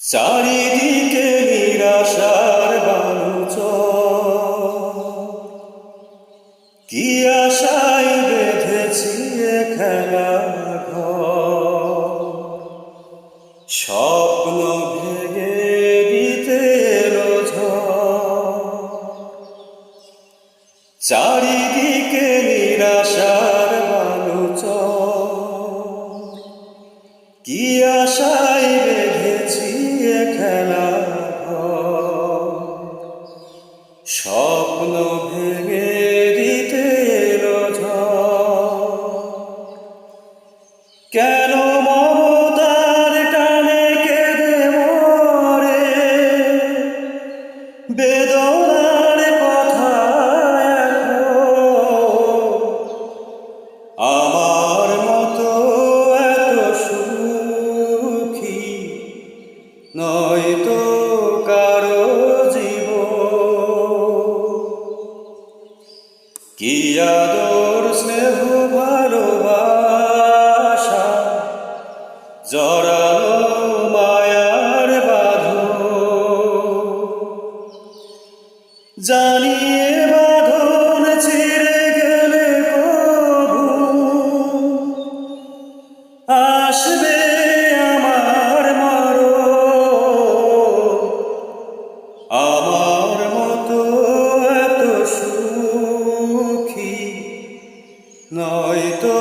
চারিদিকে নিরাশার বালুচ কি আশায় বেঁধেছি খেলা স্বপ্ন ভেঙে দিতে। চারিদিকে নিরাশার বালুচ কি আশায় স্বপ্ন ভেঙে দিতে কেন মমতার টানে কেঁদে মরে? বেদনার কি আদর স্নেহ ভালোবাসা? জড়ালো মায়ার বাঁধন জানিয়ে বাঁধন ছিঁড়ে গেলে কবু আসবে আমার মরো আমার মতো নয় তো